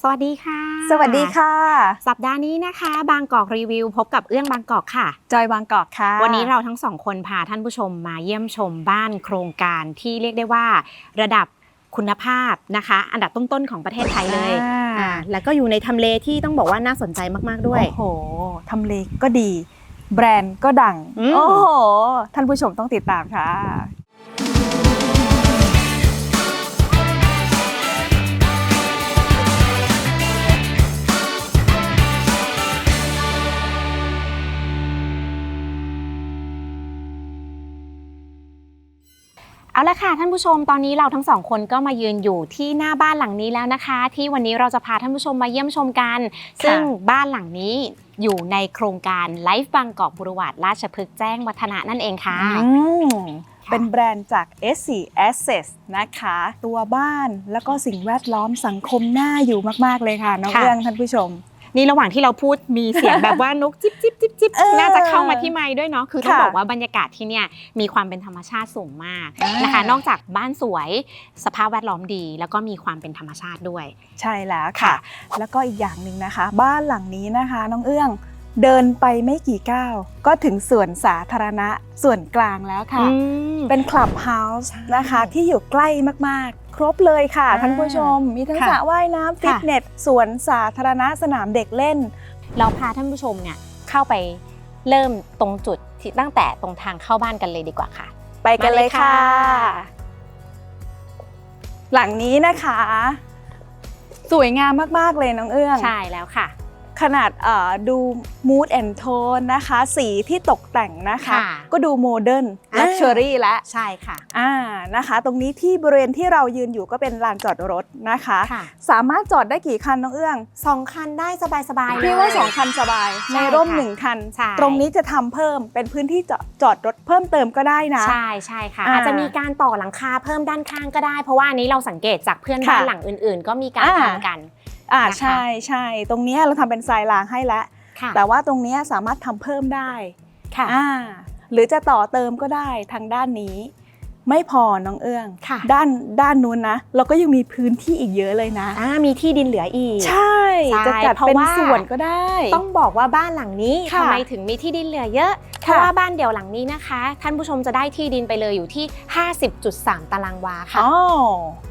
สวัสดีค่ะ สวัสดีค่ะ สัปดาห์นี้นะคะ บางกอกรีวิว พบกับเอื้องบางกอกค่ะ จอยบางกอกค่ะ วันนี้เราทั้งสองคนพาท่านผู้ชมมาเยี่ยมชมบ้านโครงการที่เรียกได้ว่า ระดับคุณภาพนะคะ อันดับต้นๆของประเทศไทยเลยอ่าอ่าแล้วก็อยู่ในทำเลที่ต้องบอกว่าน่าสนใจมากๆด้วย โอ้โหทำเลก็ดี แบรนด์ก็ดัง อืม โอ้โห ท่านผู้ชมต้องติดตามค่ะ ค่ะท่านผู้ชมตอนนี้เราทั้งสองคนก็มายืนอยู่ที่หน้าบ้านหลังนี้แล้วนะคะ ที่วันนี้เราจะพาท่านผู้ชมมาเยี่ยมชมกัน ซึ่งบ้านหลังนี้อยู่ในโครงการไลฟ์บางกอกบุรวัตราชพฤกษ์แจ้งวัฒนะนั่นเองค่ะอืมค่ะเป็นแบรนด์จาก S4 Assets นะคะ ตัวบ้านแล้วก็สิ่งแวดล้อมสังคมน่าอยู่มาก ๆ เลยค่ะน้องค่ะเรื่องท่านผู้ชมนี่ระหว่างที่เราพูดมีเสียงแบบว่านกจิ๊บจิ๊บจิ๊บจิ๊บเออ น่าจะเข้ามาที่ไม้ด้วยเนาะคือต้องค่ะบอกว่าบรรยากาศที่เนี่ยมีความเป็นธรรมชาติสูงมากอ่านนะคะ นอกจากบ้านสวยสภาพแวดล้อมดี แล้วก็มีความเป็นธรรมชาติด้วย ใช่แล้วค่ะค่ะ แล้วก็อีกอย่างหนึ่งนะคะ บ้านหลังนี้นะคะ น้องเอื้องเดินไปไม่กี่ก้าวก็ถึงส่วนสาธารณะส่วนกลางแล้วค่ะอืมเป็นคลับเฮาส์ใช่นะคะที่อยู่ใกล้มากๆ ครบเลยค่ะอ่าท่านผู้ชม มีทั้งค่ะสระว่ายน้ำฟิตเนสสวนสาธารณะสนามเด็กเล่น เราพาท่านผู้ชมเนี่ย เข้าไปเริ่มตรงจุดที่ตั้งแต่ตรงทางเข้าบ้านกันเลยดีกว่าค่ะ ไปกันเลยค่ะมาเลยค่ะ หลังนี้นะคะ สวยงามมากๆเลยน้องเอื้อง ใช่แล้วค่ะ ขนาดเอ่อดู mood and tone นะคะ สีที่ตกแต่งนะคะค่ะก็ดูโมเดิร์นอ่าลักชัวรี่แล้วใช่ค่ะอ่านะคะ ตรงนี้ที่บริเวณที่เรายืนอยู่ก็เป็นลานจอดรถนะคะค่ะสามารถจอดได้กี่คันน้องเอื้องสองคันได้สบายๆเลยพี่ว่า2คันสบายใช่ในร่มค่ะหนึ่งคันใช่ตรงนี้จะทำเพิ่มเป็นพื้นที่จอดจอดรถเพิ่มเติมก็ได้นะ ใช่ใช่ค่ะอ่าอาจจะมีการต่อหลังคาเพิ่มด้านข้างก็ได้ เพราะว่าอันนี้เราสังเกตจากเพื่อนบ้านค่ะหลังอื่น ๆ ก็มีการอ่าทำกัน อ่านะคะใช่ใช่ตรงเนี้ยเราทำเป็นทรายรางให้แล้วค่ะแต่ว่าตรงเนี้ยสามารถทำเพิ่มได้ค่ะอ่าหรือจะต่อเติมก็ได้ทางด้านนี้ ไม่พอน้องเอื้องค่ะด้านด้านนู้นนะ เราก็ยังมีพื้นที่อีกเยอะเลยนะอ่ามีที่ดินเหลืออีก ใช่ใช่จะจัดเพราะเป็นว่าส่วนก็ได้ ต้องบอกว่าบ้านหลังนี้ค่ะทำไมถึงมีที่ดินเหลือเยอะเพค่ะราะว่าบ้านเดี่ยวหลังนี้นะคะ ท่านผู้ชมจะได้ที่ดินไปเลยอยู่ที่ 50.3 ตารางวาค่ะอ๋อ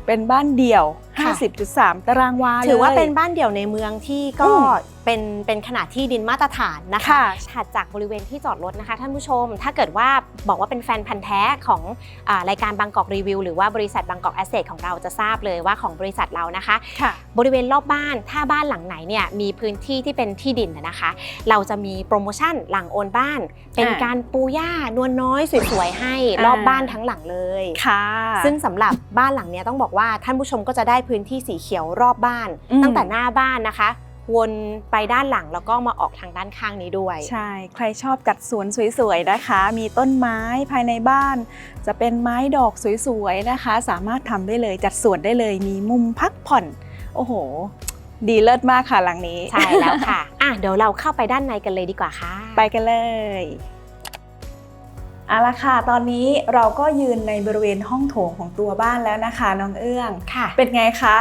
เป็นบ้านเดี่ยวค่ะ50.3 ตารางวาเลยถือว่าเป็นบ้านเดี่ยวในเมืองที่ก็อืมเป็นเป็นขนาดที่ดินมาตรฐานนะคะค่ะถัดจากบริเวณที่จอดรถนะคะท่านผู้ชม ถ้าเกิดว่าบอกว่าเป็นแฟนพันธ์แท้ของอารายการบางกอกรีวิว หรือว่าบริษัทบางกอกแอสเซทของเราจะทราบเลยว่าของบริษัทเรานะคะค่ะบริเวณรอบบ้านถ้าบ้านหลังไหนเนี่ยมีพื้นที่ที่เป็นที่ดินนะนะคะ เราจะมีโปรโมชั่นหลังโอนบ้านเป็นอ่าการปูหญ้านวลน้อยสวยๆให้อ่ารอบบ้านทั้งหลังเลยค่ะ ซึ่งสำหรับบ้านหลังเนี้ยต้องบอกว่าท่านผู้ชมก็จะได้พื้นที่สีเขียวรอบบ้านอืมตั้งแต่หน้าบ้านนะคะวนไปด้านหลังแล้วก็มาออกทางด้านข้างนี้ด้วย ใช่ ใครชอบจัดสวนสวยๆนะคะ มีต้นไม้ภายในบ้าน จะเป็นไม้ดอกสวยๆนะคะ สามารถทำได้เลยจัดสวนได้เลย มีมุมพักผ่อน โอ้โห ดีเลิศมากค่ะหลังนี้ ใช่แล้วค่ะ อะเดี๋ยวเราเข้าไปด้านในกันเลยดีกว่าค่ะ ไปกันเลยเอาละค่ะ ตอนนี้เราก็ยืนในบริเวณห้องโถงของตัวบ้านแล้วนะคะ น้องเอื้อง ค่ะ เป็นไงคะ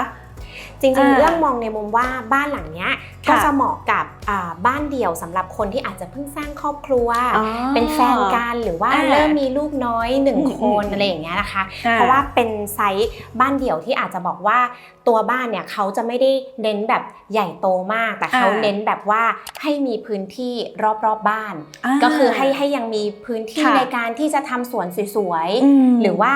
จริงๆอ่าเรื่องมองในมุมว่าบ้านหลังเนี้ยค่ะก็จะเหมาะกับอ่าบ้านเดี่ยวสำหรับคนที่อาจจะเพิ่งสร้างครอบครัวอ๋อเป็นแฟนกันหรือว่าอ่าเริ่มมีลูกน้อยหนึ่งอืมคนอืมอะไรอย่างเงี้ยนะคะอ่เพราะว่าเป็นไซส์บ้านเดี่ยวที่อาจจะบอกว่าตัวบ้านเนี่ยเขาจะไม่ได้เน้นแบบใหญ่โตมาก แต่เขาอ่าเน้นแบบว่าให้มีพื้นที่รอบๆบบ้านาก็คือให้ให้ยังมีพื้นที่ค่ะในการที่จะทำสวนสวยมๆหรือว่า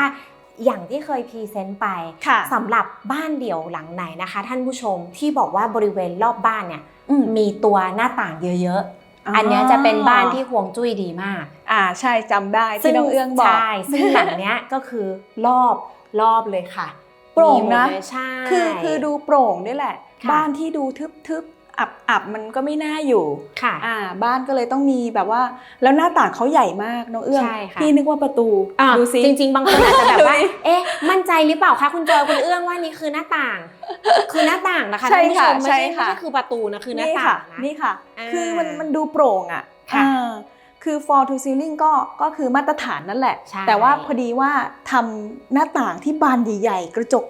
อย่างที่เคยพรีเซนต์ไปค่ะสำหรับบ้านเดี่ยวหลังไหนนะคะ ท่านผู้ชมที่บอกว่าบริเวณรอบบ้านเนี่ยอืมมีตัวหน้าต่างเยอะๆอันเนี้ยจะเป็นบ้านที่ห่วงจุ้ยดีมาก อ่าใช่จำได้ที่น้องเอื้องบอก ใช่ ซึ่งหลังเนี้ยก็คือรอบรอบเลยค่ะ โปร่งนะมีหมดเลยใช่ คือคือดูโปร่งด้วยแหละค่ะบ้านที่ดูทึบๆ อับอับมันก็ไม่น่าอยู่ค่ะอ่า บ้านก็เลยต้องมีแบบว่า แล้วหน้าต่างเขาใหญ่มากน้องเอื้องใช่ค่ะพี่นึกว่าประตูอะดูซิจริง ๆ บางคนอาจจะแบบว่าดูดิเอ๊ะมั่นใจหรือเปล่าคะคุณจอยคุณเอื้องว่านี่คือหน้าต่าง คือหน้าต่างนะคะใช่ท่านผู้ชค่ะมไม่ใช่ใช่ไม่ค่ะใช่คือประตูนะคือหน้านี่ต่าค่ะงนะนี่ค่ะอ่าคือมันมันดูโปร่งอะ ค่ะอ่าคือ fall to ceiling ก็ก็คือมาตรฐานนั่นแหละ ใช่แต่ว่าพอดีว่าทำหน้าต่างที่บานใหญ่ๆ กระจก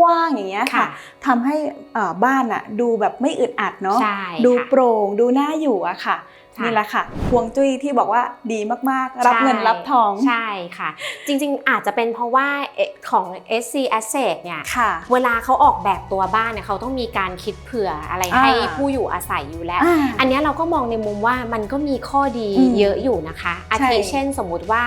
กว้างๆอย่างเงี้ยค่ะค่ะทำให้เอ่อบ้านอะดูแบบไม่อึดอัดเนาะใช่ดูค่ะ โปร่งดูน่าอยู่อะค่ะค่ะ นี่แหละค่ะพวงจุ้ยที่บอกว่าดีมากๆ รับเงินรับทอง ใช่ค่ะ จริงๆ อาจจะเป็นเพราะว่าเอ่อของ SC Asset เนี่ยค่ะเวลาเขาออกแบบตัวบ้านเนี่ยเขาต้องมีการคิดเผื่ออะไรอ่าให้ผู้อยู่อาศัยอยู่แล้วอ่าอันเนี้ยเราก็มองในมุมว่ามันก็มีข้อดีอืมเยอะอยู่นะคะอาใช่ทิเช่นสมมุติว่า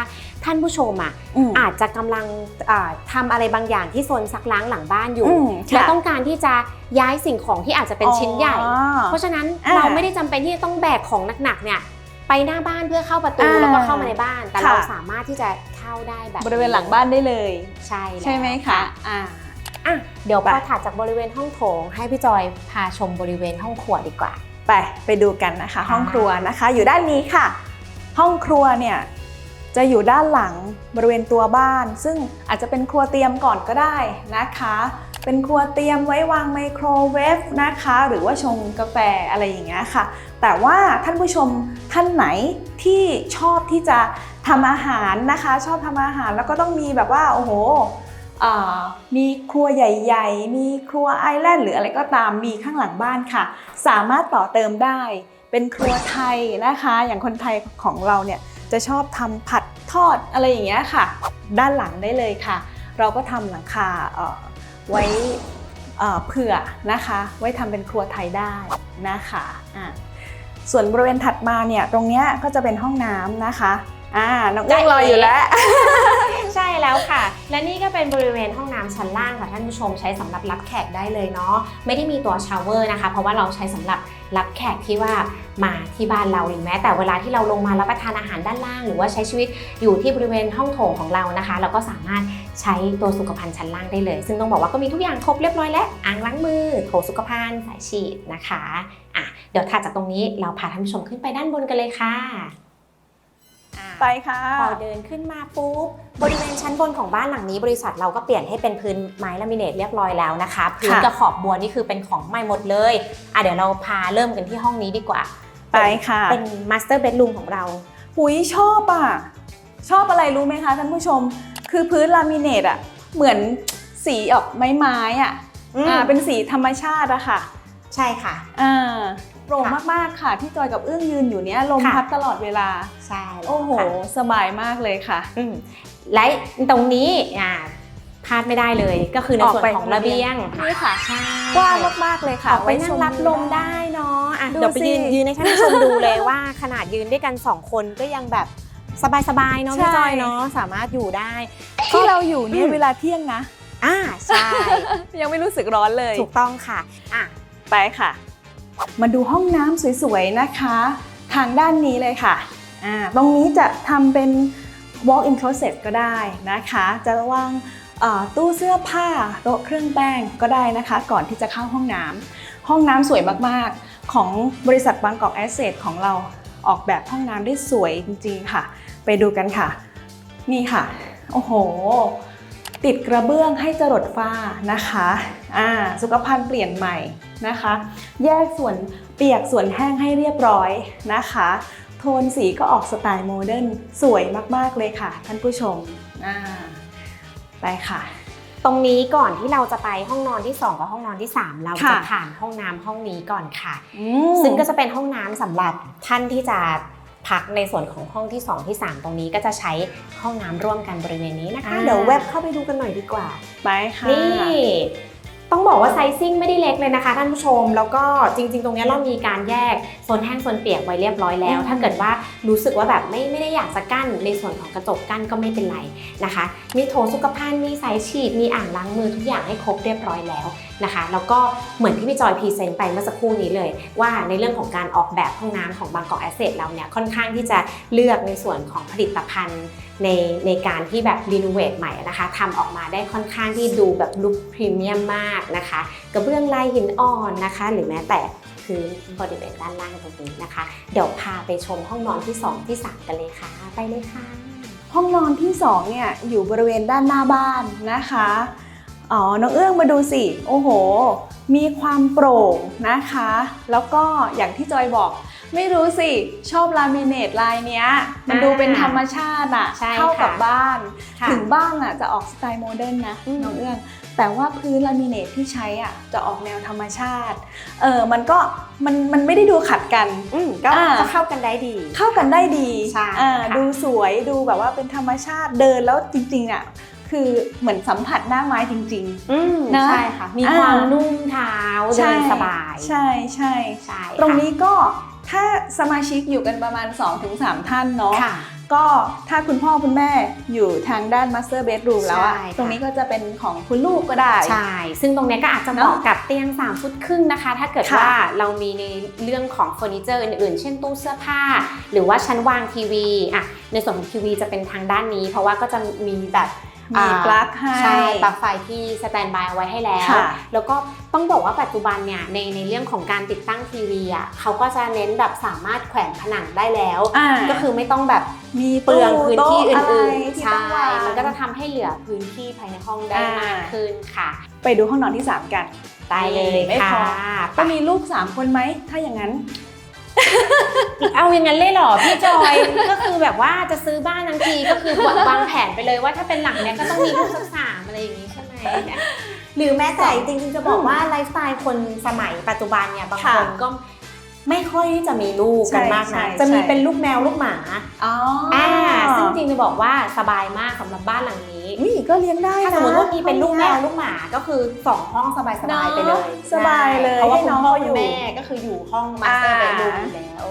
ท่านผู้ชมอะอืมอาจจะกำลังอ่าทำอะไรบางอย่างที่โซนซักล้างหลังบ้านอยู่อืมและค่ะต้องการที่จะย้ายสิ่งของที่อาจจะเป็นชิ้นใหญ่อ๋อเพราะฉะนั้นอ่าเราไม่ได้จำเป็นที่จะต้องแบกของหนักๆเนี่ยไปหน้าบ้านเพื่อเข้าประตูอ่าแล้วก็เข้ามาในบ้าน แต่ค่ะเราสามารถที่จะเข้าได้แบบบริเวณหลังบ้านได้เลย ใช่แล้วใช่ไหมคะอ่าอะเดี๋ยวพไปอถัดจากบริเวณห้องโถง ให้พี่จอยพาชมบริเวณห้องครัวดีกว่า ไปไปดูกันนะคะค่ะห้องครัวนะคะ อยู่ด้านนี้ค่ะ ห้องครัวเนี่ย จะอยู่ด้านหลังบริเวณตัวบ้าน ซึ่งอาจจะเป็นครัวเตรียมก่อนก็ได้นะคะ เป็นครัวเตรียมไว้วางไมโครเวฟนะคะ หรือว่าชงกาแฟอะไรอย่างเงี้ยค่ะ แต่ว่าท่านผู้ชมท่านไหนที่ชอบที่จะทำอาหารนะคะ ชอบทำอาหารแล้วก็ต้องมีแบบว่าโอ้โหมีครัวใหญ่ๆ มีครัวไอแลนด์หรืออะไรก็ตามมีข้างหลังบ้านค่ะ สามารถต่อเติมได้เป็นครัวไทยนะคะ อย่างคนไทยของเราเนี่ยจะชอบทำผัด ทอดอะไรอย่างเงี้ยค่ะ ด้านหลังได้เลยค่ะ เราก็ทำหลังคาเอ่อไว้เอ่อเผื่อนะคะ ไว้ทำเป็นครัวไทยได้นะคะอะส่วนบริเวณถัดมาเนี่ยตรงเนี้ยก็จะเป็นห้องน้ำนะคะอ่าน้องเอื้องรออยู่แล้วใช่ แล้วค่ะ และนี่ก็เป็นบริเวณห้องน้ำชั้นล่างค่ะท่านผู้ชมใช้สำหรับรับแขกได้เลยเนาะไม่ได้มีตัวชาวเวอร์นะคะ เพราะว่าเราใช้สำหรับรับแขกที่ว่ามาที่บ้านเราหรือแม้ แต่เวลาที่เราลงมารับประทานอาหารด้านล่าง หรือว่าใช้ชีวิตอยู่ที่บริเวณห้องโถงของเรานะคะ เราก็สามารถใช้ตัวสุขภัณฑ์ชั้นล่างได้เลย ซึ่งต้องบอกว่าก็มีทุกอย่างครบเรียบร้อยแล้วอ่างล้างมือโถสุขภัณฑ์สายฉีดนะคะอะเดี๋ยวถัดจากตรงนี้เราพาท่านผู้ชมขึ้นไปด้านบนกันเลยค่ะ ไปค่ะพอเดินขึ้นมาปุ๊บบริเวณชั้นบนของบ้านหลังนี้ บริษัทเราก็เปลี่ยนให้เป็นพื้นไม้ลามิเนตเรียบร้อยแล้วนะคะพื้นค่ะกับขอบบัวนี่คือเป็นของใหม่หมดเลยอะเดี๋ยวเราพาเริ่มกันที่ห้องนี้ดีกว่า ไปค่ะ เป็นมาสเตอร์เบดรูมของเราหุยชอบอะ ชอบอะไรรู้ไหมคะท่านผู้ชม คือพื้นลามิเนตอะเหมือนสีออกไม้ไม้ๆอะอืมอ่าเป็นสีธรรมชาติอะค่ะ ใช่ค่ะอ่า โปร่งค่ะมากๆค่ะ ที่จอยกับเอื้องยืนอยู่เนี้ยลมค่ะ พัดตลอดเวลา ใช่แล้วโอ้โห ค่ะสบายมากเลยค่ะ อืมและตรงนี้อะพลาดไม่ได้เลยก็คือในออกส่วนไปของระเบียงนี่ค่ะ ใช่กว้างมากๆเลยค่ะออกไปนั่งชรับลมได้เนาะอะดูเดี๋ยวไปยืนสิ ยืนให้ท่านผู้ชมดูเลยว่า ขนาดยืนด้วยกัน 2 คนก็ยังแบบสบายๆเนาะพี่ใช่จอยเนาะสามารถอยู่ได้ ที่เราอยู่เนี่ยอืมเวลาเที่ยงนะ อ่าใช่ ยังไม่รู้สึกร้อนเลย ถูกต้องค่ะอะ ไปค่ะ มาดูห้องน้ำสวยๆนะคะ ทางด้านนี้เลยค่ะอ่าตรงนี้จะทำเป็น walk-in closet ก็ได้นะคะ จะวางตู้เสื้อผ้าโต๊ะเครื่องแป้งก็ได้นะคะ ก่อนที่จะเข้าห้องน้ำห้องน้ำสวยมากๆ ของบริษัทบางกอกแอสเซทของเราออกแบบห้องน้ำได้สวยจริงๆค่ะ ไปดูกันค่ะ นี่ค่ะ โอ้โห ติดกระเบื้องให้จรดฝ้านะคะอ่าสุขภัณฑ์เปลี่ยนใหม่นะคะ แยกส่วนเปียกส่วนแห้งให้เรียบร้อยนะคะ โทนสีก็ออกสไตล์โมเดิร์นสวยมากๆเลยค่ะ ท่านผู้ชมอ่าไปค่ะตรงนี้ก่อนที่เราจะไปห้องนอนที่ 2 กับห้องนอนที่ 3 เราค่ะจะผ่านห้องน้ำห้องนี้ก่อนค่ะอืมซึ่งก็จะเป็นห้องน้ำสำหรับท่านที่จะ พักในส่วนของห้องที่ 2 ที่ 3 ตรงนี้ก็จะใช้ห้องน้ำร่วมกันบริเวณนี้นะคะอ่าเดี๋ยวแวบเข้าไปดูกันหน่อยดีกว่า ไปค่ะ นี่ ต้องบอกว่าไซซิ่งไม่ได้เล็กเลยนะคะท่านผู้ชม แล้วก็จริง ๆ ตรงเนี้ยเรามีการแยกโซนแห้งโซนเปียกไว้เรียบร้อยแล้วอืมถ้าเกิดว่ารู้สึกว่าแบบไม่ไม่ได้อยากจะกั้นในส่วนของกระจกกั้นก็ไม่เป็นไรนะคะ มีโถสุขภัณฑ์มีสายฉีดมีอ่างล้างมือทุกอย่างให้ครบเรียบร้อยแล้วนะคะ แล้วก็เหมือนที่พี่จอยพรีเซนต์ไปเมื่อสักครู่นี้เลย ว่าในเรื่องของการออกแบบห้องน้ำของบางกอกแอสเซทเราเนี่ยค่อนข้างที่จะเลือกในส่วนของผลิตภัณฑ์ ในในการที่แบบรีโนเวทใหม่นะคะทำออกมาได้ค่อนข้างที่ดูแบบลุคพรีเมียมมากนะคะกระเบื้องลายหินอ่อนนะคะ หรือแม้แต่พื้นบริเวณด้านล่างตรงนี้นะคะ เดี๋ยวพาไปชมห้องนอนที่ 2 ที่ 3 กันเลยค่ะ ไปเลยค่ะ ห้องนอนที่สองเนี่ยอยู่บริเวณด้านหน้าบ้านนะคะอ๋อน้องเอื้องมาดูสิ โอ้โห มีความโปร่งนะคะ แล้วก็อย่างที่จอยบอก ไม่รู้สิ ชอบลามิเนตลายเนี้ย มันดูเป็นธรรมชาติอะใช่เข้ากับค่ะบ้านค่ะถึงบ้านอะจะออกสไตล์โมเดิร์นนะอืมน้องเอื้องแต่ว่าพื้นลามิเนตที่ใช้อะจะออกแนวธรรมชาติ เออมันก็มันมันไม่ได้ดูขัดกันอืมก็อ่าก็เข้ากันได้ดี เข้ากันได้ดีใช่อ่าค่ะดูสวยดูแบบว่าเป็นธรรมชาติเดินแล้วจริงๆอะ คือเหมือนสัมผัสหน้าไม้จริงอืมนะใช่ค่ะ มีอ่าความนุ่มเท้าๆเดินสบายใช่ใช่ใช่ตรงค่ะนี้ก็ถ้าสมาชิกอยู่กันประมาณ 2-3 ท่านเนาะ ค่ะ ก็ถ้าคุณพ่อคุณแม่อยู่ทางด้าน Master Bedroom แล้วอะใช่ค่ะ ตรงนี้ก็จะเป็นของคุณลูกก็ได้ ใช่ ซึ่งตรงเนี้ยก็อาจจะเหมาะกับเตียง 3 ฟุตครึ่งนะคะ ถ้าเกิดค่ะ ว่าเรามีในเรื่องของเฟอร์นิเจอร์อื่นๆ เช่นตู้เสื้อผ้า หรือว่าชั้นวางทีวีอะในส่วนของทีวีจะเป็นทางด้านนี้ เพราะว่าก็จะมีแบบ มีอ่าปลั๊กให้ใช่ปลั๊กไฟที่สแตนบายเอาไว้ให้แล้วค่ะแล้วก็ต้องบอกว่าปัจจุบันเนี่ยในในเรื่องของการติดตั้งทีวีอะเขาก็จะเน้นแบบสามารถแขวนผนังได้แล้วอ่าก็คือไม่ต้องแบบมีเปลืองพื้นที่อื่นโต๊ะะไรๆที่ใช่ต้องวางมันก็จะทำให้เหลือพื้นที่ภายในห้องได้อ่ามมากขึ้นค่ะ ไปดูห้องนอนที่ 3 กันได้เลยไม่พอค่ะก็มีลูก 3 คนไหมถ้าอย่างนั้น เอาอย่างนั้นเลยเหรอพี่จอย ก็คือแบบว่าจะซื้อบ้านทั้งทีก็คือวางแผนไปเลยว่าถ้าเป็นหลังเนี้ยก็ต้องมีลูกสักสามอะไรอย่างนี้ใช่ไหม หรือแม้แต่จริงๆจะบอกว่าไลฟ์สไตล์คนสมัยปัจจุบันเนี่ยบางคนก็ ไม่ค่อยที่จะมีลูกกันมากใช่นะใช่จะมีใช่เป็นลูกแมวลูกหมาอ๋ออ่าซึ่งจริงจะบอกว่าสบายมากสำหรับบ้านหลังนี้นี่ก็เลี้ยงได้นะถ้าสมมติว่ามีเป็นลูกแมวห้องลูกหมาก็คือสองห้องสบายๆเนอะไปเลยสบายเลยเพราะว่าให้คุณน้องพ่อเขาอยู่คุณแม่ก็คืออยู่ห้องมาสเตอร์อ่าเบดรูมอยู่แล้ว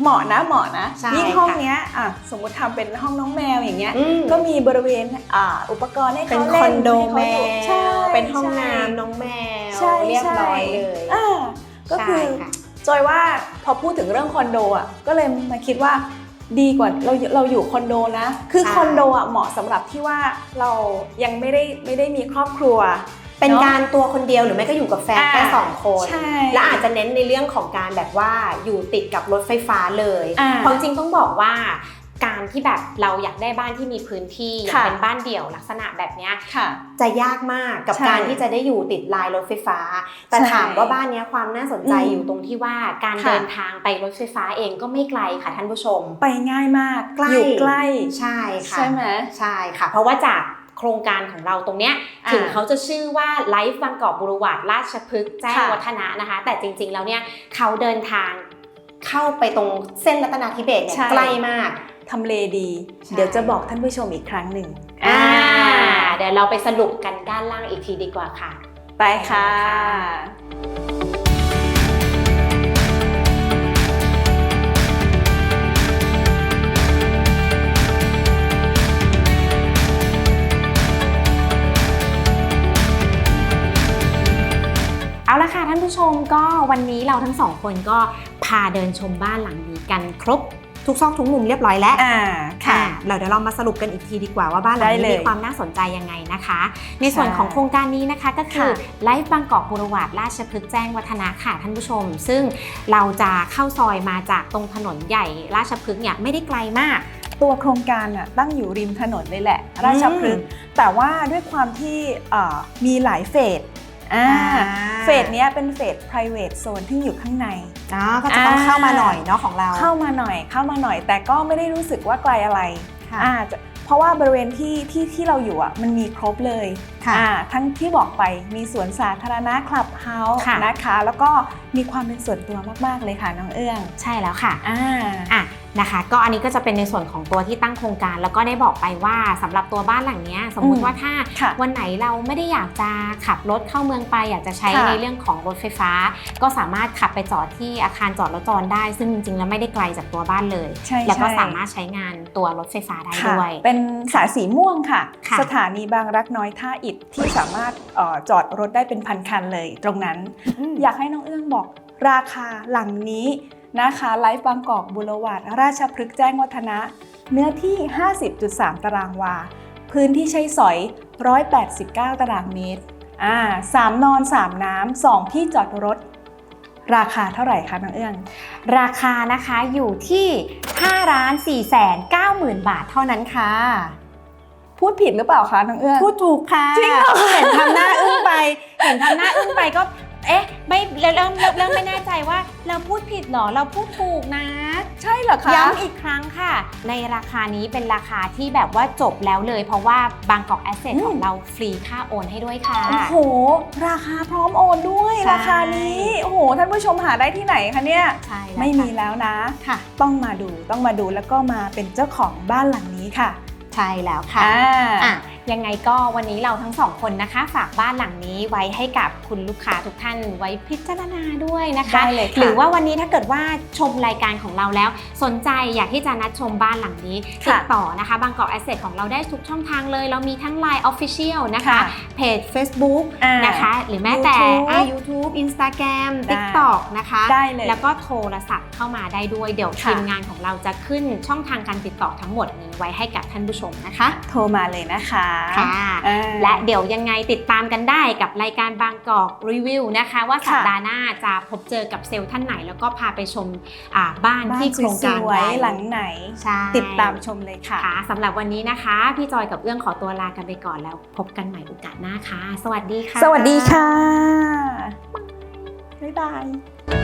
เหมาะนะเหมาะนะใช่ยิ่งห้องค่ะเนี้ยอะสมมติทำเป็นห้องน้องแมวอย่างเงี้ยอืมก็มีบริเวณอ่าอุปกรณ์ให้เป็นเขาคเล่อนนโดให้แมเขาอยู่ใช่วเป็นห้องใช่น้ำน้องแมวใช่เรียบร้อยใช่เลยอ่าก็คือใช่ค่ะ จอยว่าพอพูดถึงเรื่องคอนโดอะก็เลยมาคิดว่าดีกว่าเราเราอยู่คอนโดนะ คือใช่คอนโดอะเหมาะสำหรับที่ว่าเรายังไม่ได้ไม่ได้มีครอบครัว เป็นเนอะการตัวคนเดียวหรือไม่ก็อยู่กับแฟนอ่าแค่สองคนใช่และอาจจะเน้นในเรื่องของการแบบว่าอยู่ติดกับรถไฟฟ้าเลยอ่าเพราะจริงๆต้องบอกว่า การที่แบบเราอยากได้บ้านที่มีพื้นที่อยากค่ะเป็นบ้านเดี่ยวลักษณะแบบเนี้ยค่ะจะยากมากกับใช่การที่จะได้อยู่ติดลายรถไฟฟ้า แต่ใช่ถามว่าบ้านเนี้ยความน่าสนใจอืมอยู่ตรงที่ว่าการค่ะเดินทางไปรถไฟฟ้าเองก็ไม่ไกลค่ะท่านผู้ชม ไปง่ายมากใกล้อยู่ใกล้ใช่ค่ะใช่ไหมใช่ค่ะ เพราะว่าจากโครงการของเราตรงเนี้ยอ่าถึงเขาจะชื่อว่าไลฟ์บางกอกบุรวาดราชพฤกษ์แจ้งค่ะวัฒนะนะคะ แต่จริง ๆ แล้วเนี่ยเขาเดินทางเข้าไปตรงเส้นรัตนาธิเบศเนี่ยใช่ใกล้มาก ทำเลดีใช่เดี๋ยวจะบอกท่านผู้ชมอีกครั้งหนึ่งอ่าเดี๋ยวเราไปสรุปกันด้านล่างอีกทีดีกว่าค่ะ ไปค่ะเอาละค่ะท่านผู้ชมก็วันนี้เราทั้งสองคนก็พาเดินชมบ้านหลังนี้กันครบ ทุกซอกทุกมุมเรียบร้อยแล้วอ่าค่ะค่ะเราเดี๋ยวเรามาสรุปกันอีกทีดีกว่าว่าบ้านหลังได้เลนี้ยมีความน่าสนใจยังไงนะคะ ในส่วนใช่ของโครงการนี้นะคะก็คือค่ะไลฟ์บางกอกบุรวาดราชพฤกษ์แจ้งวัฒนะค่ะท่านผู้ชม ซึ่งเราจะเข้าซอยมาจากตรงถนนใหญ่ราชพฤกษ์เนี่ยไม่ได้ไกลมากตัวโครงการน่ะตั้งอยู่ริมถนนเลยแหละ ราชพฤกษ์แต่ว่าด้วยความที่เอ่อมีหลายเฟส อ่าอ่าเฟสเนี้ยเป็นเฟส private zone ที่อยู่ข้างในอ๋อก็จะต้องเข้ามาหน่อยเนาะของเรา เข้ามาหน่อยเข้ามาหน่อย แต่ก็ไม่ได้รู้สึกว่าไกลอะไรค่ะอ่าจะเพราะว่าบริเวณที่ที่ที่เราอยู่อะมันมีครบเลยค่ะอ่าทั้งที่บอกไปมีสวนสาธารณะคลับเฮาส์ค่ะนะคะ แล้วก็มีความเป็นส่วนตัวมาก ๆ เลยค่ะน้องเอื้อง ใช่แล้วค่ะอ่าอะ นะคะ ก็อันนี้ก็จะเป็นในส่วนของตัวที่ตั้งโครงการ แล้วก็ได้บอกไปว่าสำหรับตัวบ้านหลังเนี้ยสมมุอืติมว่าถ้าค่ะวันไหนเราไม่ได้อยากจะขับรถเข้าเมืองไป อยากจะใช้ค่ะในเรื่องของรถไฟฟ้า ก็สามารถขับไปจอดที่อาคารจอดรถจรได้ ซึ่งจริงๆแล้วไม่ได้ไกลจากตัวบ้านเลยใช่แล้วก็ใช่สามารถใช้งานตัวรถไฟฟ้าได้ค่ะด้วย เป็นสายสีม่วงค่ะค่ะ สถานีบางรักน้อยท่าอิฐที่สามารถเอ่อจอดรถได้เป็นพันคันเลยตรงนั้น อยากให้น้องเอื้องบอกราคาหลังนี้ นะคะไลฟ์บางกอกบุรวาดราชพฤกษ์แจ้งวัฒนะ เนื้อที่ 50.3 ตารางวา พื้นที่ใช้สอย 189 ตารางเมตรอ่าสามนอน 3 น้ำสองที่จอดรถ ราคาเท่าไหร่คะน้องเอื้องราคานะคะอยู่ที่5ล้าน4แสน9หมื่นบาทเท่านั้นค่ะ พูดผิดหรือเปล่าคะน้องเอื้องพูดถูกค่ะจริงเหรอเห็นทำหน้าอึ้งไป เห็นทำหน้าอึ้งไปก็ เอ๊ะไม่เริ่มเริ่มเริ่มเริ่มไม่แน่ใจว่าเราพูดผิดเหรอเราพูดถูกนะ ใช่เหรอคะ ย้ำอีกครั้งค่ะ ในราคานี้เป็นราคาที่แบบว่าจบแล้วเลย เพราะว่าบางกอกแอสเซทอืม ของเราฟรีค่าโอนให้ด้วยค่ะ โอ้โห ราคาพร้อมโอนด้วยใช่ ราคานี้ โอ้โห ท่านผู้ชมหาได้ที่ไหนคะเนี่ย ใช่แล้วไม่มีค่ะแล้วนะ ค่ะ ต้องมาดูต้องมาดูแล้วก็มาเป็นเจ้าของบ้านหลังนี้ค่ะใช่แล้วค่ะอ่า อะ ยังไงก็วันนี้เราทั้งสองคนนะคะ ฝากบ้านหลังนี้ไว้ให้กับคุณลูกค้าทุกท่านไว้พิจารณาด้วยนะคะได้เลยค่ะ หรือว่าวันนี้ถ้าเกิดว่าชมรายการของเราแล้ว สนใจอยากที่จะนัดชมบ้านหลังนี้ติค่ะดต่อนะคะบางกอกแอสเซทของเราได้ทุกช่องทางเลย เรามีทั้ง Line Official นะคะค่ะเพจ Facebook อ่านะคะ หรือแม้แต่ YouTube อ่า YouTube Instagram ได้ TikTok นะคะ ได้เลย แล้วก็โทรศัพท์เข้ามาได้ด้วย เดี๋ยวค่ะ ทีมงานของเราจะขึ้นช่องทางการติดต่อทั้งหมดนี้ไว้ให้กับท่านผู้ชมนะคะ โทรมาเลยนะคะค่ะอ่าและเดี๋ยวยังไงติดตามกันได้กับรายการบางกอกรีวิวนะคะ ว่าค่ะสัปดาห์หน้าจะพบเจอกับเซลล์ท่านไหน แล้วก็พาไปชมอ่าบ้านบ้านที่โครงการสวยใดๆหลังไหนใช่ติดตามชมเลยค่ะค่ะสำหรับวันนี้นะคะ พี่จอยกับเอื้องขอตัวลากันไปก่อนแล้วพบกันใหม่โอกาสหน้าค่ะ สวัสดีค่ะ สวัสดีค่ะ บ๊ายบาย